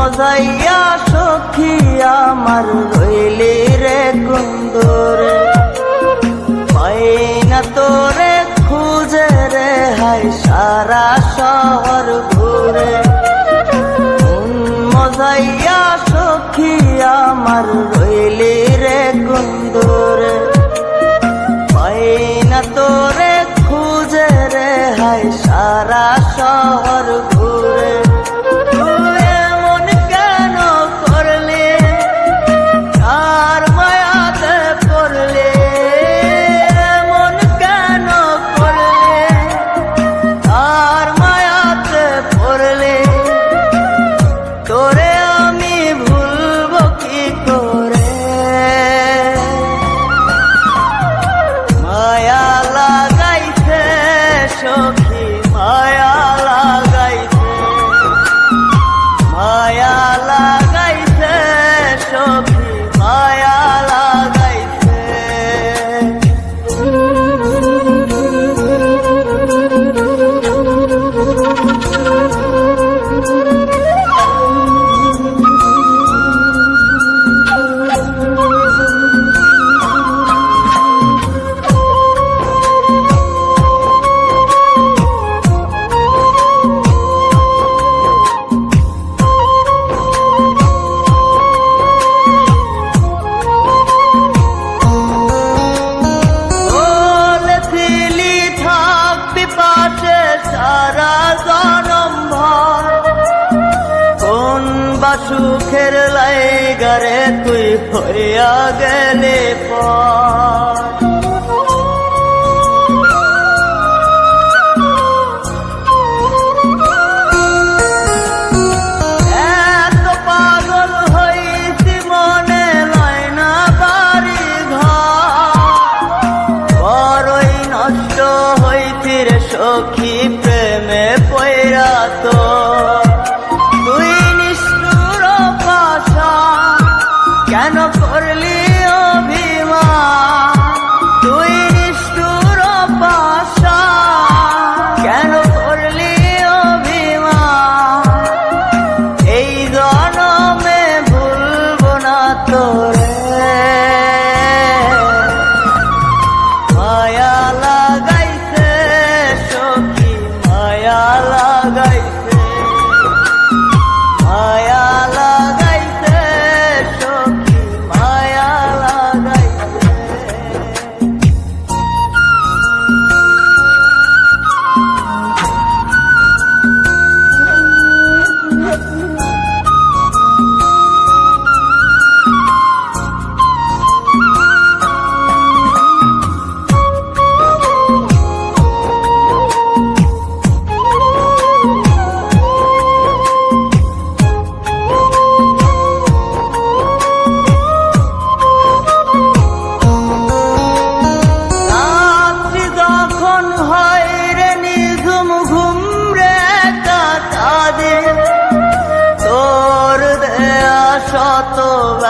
সজাইয়া সখী আমার রইলি রে কুন্দর। পাইনা তোরে খুঁজে রে হাই সারা শহর ঘুরে। মজাইয়া সখী আমার রইলি রে কুন্দর। পাইনা তোরে খুঁজে রে হাই সারা শহর চোখের লাইগারে তুই হইয়া গেলে পা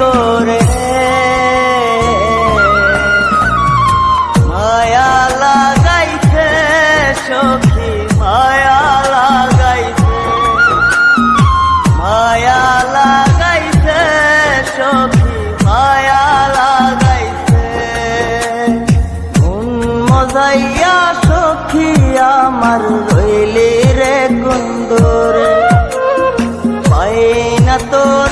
করে। মায়া লাগাইছে সখী, মায়া লাগাইছে। মায়া লাগাইছে সখী, মায়া লাগাইছে। মন মজাইয়া সখী আমার রইলি রে কুন্দরে। পাই না তোর